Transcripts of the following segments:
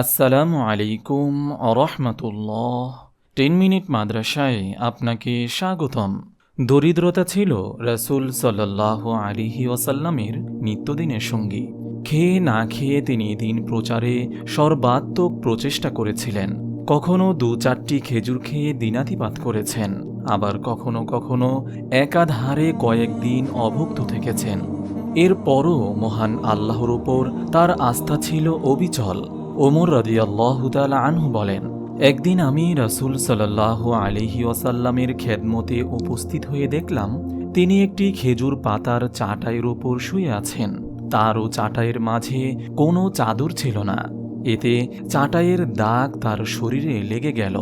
আসসালামু আলাইকুম আরহামতুল্লাহ ten minute মাদ্রাসায় আপনাকে স্বাগতম। দরিদ্রতা ছিল রসুল সাল্লাহ আলিহি ওয়াসাল্লামের নিত্যদিনের সঙ্গী। খেয়ে না খেয়ে তিনি দিন প্রচারে সর্বাত্মক প্রচেষ্টা করেছিলেন। কখনো দু চারটি খেজুর খেয়ে দিনাতিপাত করেছেন। আবার কখনো কখনো একাধারে কয়েকদিন অভুক্ত থেকেছেন। এরপরও মহান আল্লাহর ওপর তার আস্থা ছিল অবিচল। ওমর রদিয়াল্লাহুতালা আনহু বলেন, একদিন আমি রসুল সাল্লাহ আলিহি ওয়াসাল্লামের খেদমতে উপস্থিত হয়ে দেখলাম, তিনি একটি খেজুর পাতার চাটাইয়ের ওপর শুয়ে আছেন। তারও চাটাইয়ের মাঝে কোনো চাদর ছিল না। এতে চাটাইয়ের দাগ তার শরীরে লেগে গেল।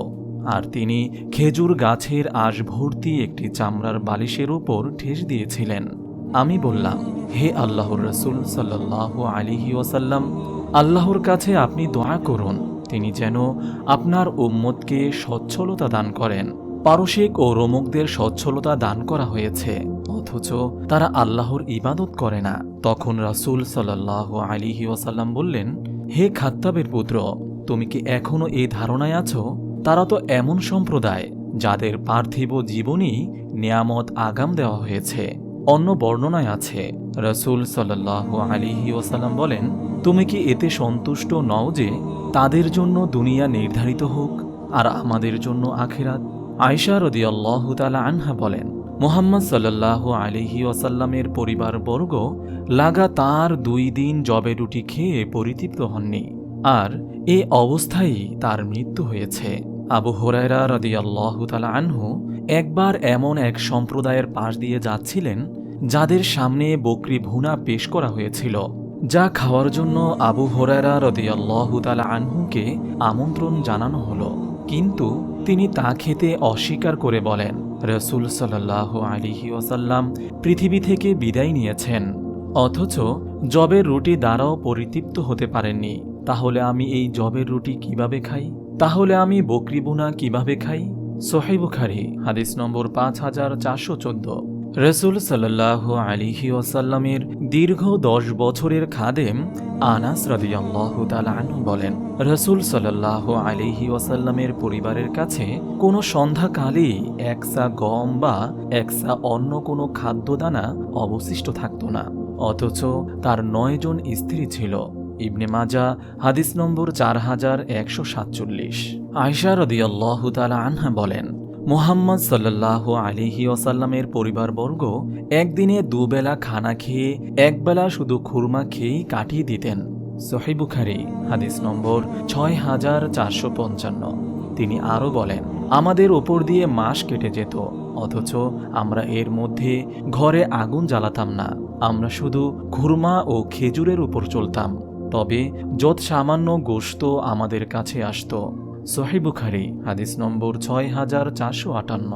আর তিনি খেজুর গাছের আশ ভর্তি একটি চামড়ার বালিশের ওপর ঠেস দিয়েছিলেন। আমি বললাম, হে আল্লাহর রসুল সাল্লাহ আলিহি ওয়াসাল্লাম আল্লাহর কাছে আপনি দোয়া করুন, তিনি যেন আপনার উম্মতকে সচ্ছলতা দান করেন। পারসিক ও রোমকদের সচ্ছলতা দান করা হয়েছে, অথচ তারা আল্লাহর ইবাদত করে না। তখন রাসূল সাল্লাহ আলিহি ওয়াসাল্লাম বললেন, হে খাত্তাবের পুত্র, তুমি কি এখনও এই ধারণায় আছো? তারা তো এমন সম্প্রদায়, যাদের পার্থিব জীবনই নিয়ামত আগাম দেওয়া হয়েছে। অন্য বর্ণনায় আছে। রসুল সাল্লাহ আলিহি ওসাল্লাম বলেন, তুমি কি এতে সন্তুষ্ট নও যে তাদের জন্য দুনিয়া নির্ধারিত হোক আর আমাদের জন্য আখেরাত? আয়সা রদি আল্লাহ তালা আনহা বলেন, মোহাম্মদ সাল্লাহ আলিহি ওয়াসাল্লামের পরিবারবর্গ লাগাতার দুই দিন জবে রুটি খেয়ে পরিতৃপ্ত হননি, আর এ অবস্থায় তার মৃত্যু হয়েছে। আবু হোরায়রা রদি আল্লাহ তালা আনহু একবার এমন এক সম্প্রদায়ের পাশ দিয়ে যাচ্ছিলেন, যাদের সামনে বকরি ভুনা পেশ করা হয়েছিল, যা খাওয়ার জন্য আবু হোরায়রা রদিয়াল্লাহু তালা আনহুকে আমন্ত্রণ জানানো হলো। কিন্তু তিনি তা খেতে অস্বীকার করে বলেন, রসুল সাল্লাহ আলিহি ওসাল্লাম পৃথিবী থেকে বিদায় নিয়েছেন, অথচ জবের রুটি দ্বারাও পরিতৃপ্ত হতে পারেননি। তাহলে আমি এই জবের রুটি কীভাবে খাই? তাহলে আমি বকরি বুনা কীভাবে খাই? সোহেবুখারি হাদিস নম্বর পাঁচ হাজার চারশো চোদ্দ। রসুল সাল্লাহ আলিহি ওয়াসাল্লামের দীর্ঘ দশ বছরের খাদেম আনাস রাদিয়াল্লাহু বলেন, রসুল সাল্লাহ আলিহি ওয়াসাল্লামের পরিবারের কাছে কোনো সন্ধ্যাকালেই একসা গম বা একসা অন্য কোনো খাদ্যদানা অবশিষ্ট থাকত না, অথচ তার নয়জন স্ত্রী ছিল। ইবনে মাজা, হাদিস নম্বর চার হাজার একশো সাতচল্লিশ। আয়সা রদিয়াল্লাহ তালা আনহা বলেন, মুহাম্মদ সাল্লাহ আলিহি ওসাল্লামের পরিবারবর্গ একদিনে দুবেলা খানা খেয়ে, একবেলা শুধু খুরমা খেয়েই কাটিয়ে দিতেন। সহিবুখারি হাদিস নম্বর ছয় হাজার চারশো পঞ্চান্ন। তিনি আরও বলেন, আমাদের ওপর দিয়ে মাস কেটে যেত, অথচ আমরা এর মধ্যে ঘরে আগুন জ্বালাতাম না। আমরা শুধু ঘুরমা ও খেজুরের উপর চলতাম। তবে যত সামান্য গোশত আমাদের কাছে আসত। সহিবুখারি হাদিস নম্বর ছয় হাজার চারশো আটান্ন।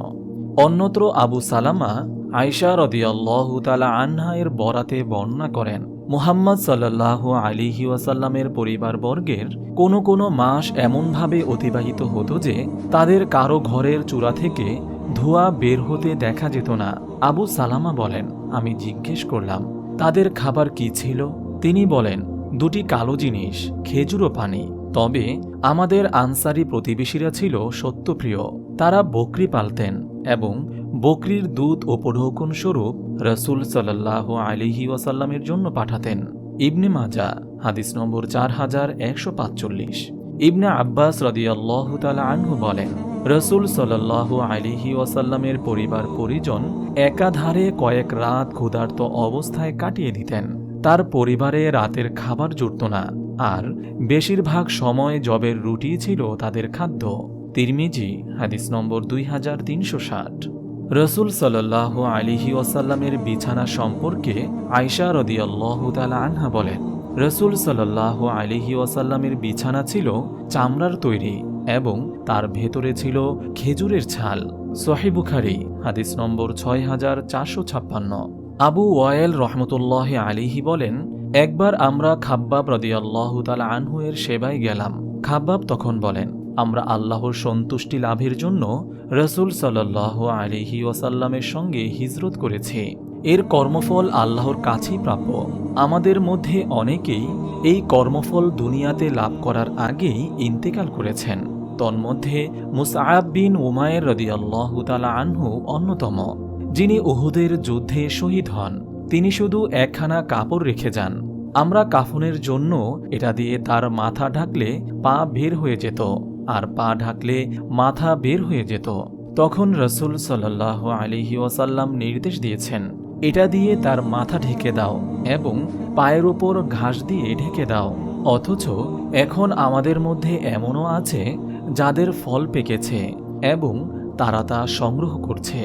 অন্যত্র আবু সালামা আয়সা রদিয়াল্লাহ তালা এর বরাতে বর্ণনা করেন, মুহাম্মদ সাল্লাহ আলিহি ওয়াসাল্লামের পরিবারবর্গের কোনো কোনো মাস এমনভাবে অতিবাহিত হতো যে তাদের কারও ঘরের চূড়া থেকে ধোঁয়া বের হতে দেখা যেত না। আবু সালামা বলেন, আমি জিজ্ঞেস করলাম, তাদের খাবার কি ছিল? তিনি বলেন দুটি কালো জিনিস, খেজুর ও পানি। তবে আমাদের আনসারি প্রতিবেশীরা ছিল সত্যপ্রিয়। তারা বকরি পালতেন এবং বকরির দুধ ও পঢৌকন স্বরূপ রসুল সাল্লাহ আলিহি ওয়াসাল্লামের জন্য পাঠাতেন। ইবনে মাজা হাদিস নম্বর চার হাজার একশো পাঁচচল্লিশ। ইবনে আব্বাস রদিয়াল্লাহ তালা আনহু বলেন, রসুল সাল্লাহ আলিহি ওয়াসাল্লামের পরিবার পরিজন একাধারে কয়েক রাত ক্ষুধার্ত অবস্থায় কাটিয়ে দিতেন। তার পরিবারে রাতের খাবার জুটত না, আর বেশিরভাগ সময় জবের রুটি ছিল তাদের খাদ্য। তিরমিজি, হাদিস নম্বর দুই হাজার তিনশো ষাট। রসুল সাল্লাহ আলিহি ওসাল্লামের বিছানা সম্পর্কে আয়সা রদিয়াল্লাহ তালা আনহা বলেন, রসুল সাল্লাহ আলিহি ওয়াসাল্লামের বিছানা ছিল চামড়ার তৈরি এবং তার ভেতরে ছিল খেজুরের ছাল। সহিবুখারি হাদিস নম্বর ছয় হাজার চারশো ছাপ্পান্ন। আবু ওয়ায়েল রহমতুল্লাহ আলিহি বলেন, একবার আমরা খাব্বাব রদিয়াল্লাহ তালা আনহু এর সেবায় গেলাম। খাব্বাব তখন বলেন, আমরা আল্লাহর সন্তুষ্টি লাভের জন্য রসুল সাল্লাহ আলিহি ওয়াসাল্লামের সঙ্গে হিজরত করেছি। এর কর্মফল আল্লাহর কাছেই প্রাপ্য। আমাদের মধ্যে অনেকেই এই কর্মফল দুনিয়াতে লাভ করার আগেই ইন্তেকাল করেছেন। তন্মধ্যে মুসআব বিন উমায়ের রদিয়াল্লাহু তালা আনহু অন্যতম। যিনি উহুদের যুদ্ধে শহীদ হন, তিনি শুধু একখানা কাপড় রেখে যান। আমরা কাফনের জন্য এটা দিয়ে তার মাথা ঢাকলে পা বের হয়ে যেত, আর পা ঢাকলে মাথা বের হয়ে যেত। তখন রসুল সাল্লাহ আলিহি ওয়াসাল্লাম নির্দেশ দিয়েছেন, এটা দিয়ে তার মাথা ঢেকে দাও এবং পায়ের ওপর ঘাস দিয়ে ঢেকে দাও। অথচ এখন আমাদের মধ্যে এমনও আছে, যাদের ফল পেকেছে এবং তারা তা সংগ্রহ করছে।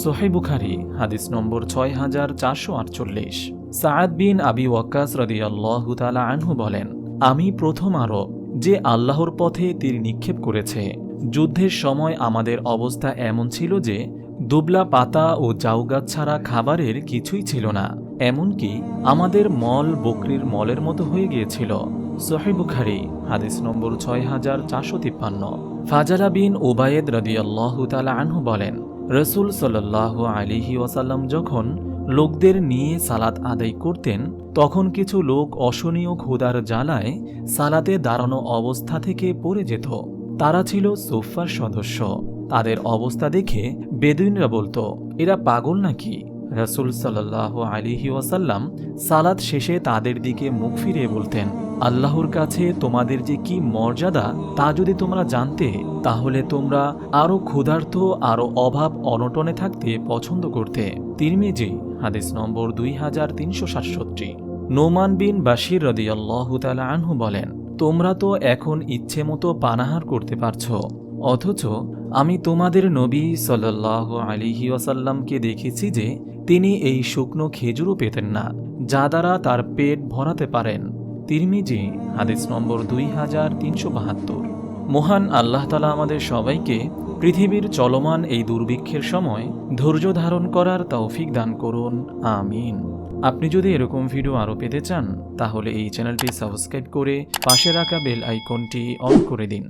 সোহাই বুখারি, হাদিস নম্বর ছয় হাজার চারশো আটচল্লিশ। সাদ বিন আবি ওয়াক্কাস রদিয়াল্লাহু তালা আনহু বলেন, আমি প্রথম আরব যে আল্লাহর পথে তীর নিক্ষেপ করেছে। যুদ্ধের সময় আমাদের অবস্থা এমন ছিল যে, দুবলা পাতা ও জাউগাছ ছাড়া খাবারের কিছুই ছিল না। এমনকি আমাদের মল বকরির মলের মতো হয়ে গিয়েছিল। সোহেব বুখারি, হাদিস নম্বর ছয় হাজার চারশো তিপ্পান্ন। ফাজালা বিন ওবায়েদ রদিয়াল্লাহু তালা আনহু বলেন রসুল সাল্লাহ আলিহি ওয়াসাল্লাম যখন লোকদের নিয়ে সালাত আদায় করতেন, তখন কিছু লোক অসনীয় ক্ষুদার জ্বালায় সালাতে দাঁড়ানো অবস্থা থেকে পড়ে যেত। তারা ছিল সোফার সদস্য। তাদের অবস্থা দেখে বেদুইনরা বলতো, এরা পাগল নাকি? রসুল সাল্লাহ আলিহি ওয়াসাল্লাম সালাত শেষে তাদের দিকে মুখ ফিরিয়ে বলতেন, আল্লাহর কাছে তোমাদের যে কি মর্যাদা তা যদি তোমরা জানতে, তাহলে তোমরা আরও ক্ষুধার্ত আরও অভাব অনটনে থাকতে পছন্দ করতে। তিরমিজি, হাদিস নম্বর দুই হাজার তিনশো সাতষট্টি। নোমান বিন বাশির রদিয়াল্লাহ তালা আনহু বলেন, তোমরা তো এখন ইচ্ছে মতো পানাহার করতে পারছ, অথচ আমি তোমাদের নবী সাল্লাহ আলিহি ওয়াসাল্লামকে দেখেছি যে তিনি এই শুকনো খেজুরও পেতেন না, যা দ্বারা তার পেট ভরাতে পারেন। তিরমিজি, হাদিস নম্বর দুই হাজার তিনশো বাহাত্তর। মহান আল্লাহ তালা আমাদের সবাইকে পৃথিবীর চলমান এই দুর্ভিক্ষের সময় ধৈর্য ধারণ করার তৌফিক দান করুন। আমিন। আপনি যদি এরকম ভিডিও আরও পেতে চান, তাহলে এই চ্যানেলটি সাবস্ক্রাইব করে পাশে রাখা বেল আইকনটি অন করে দিন।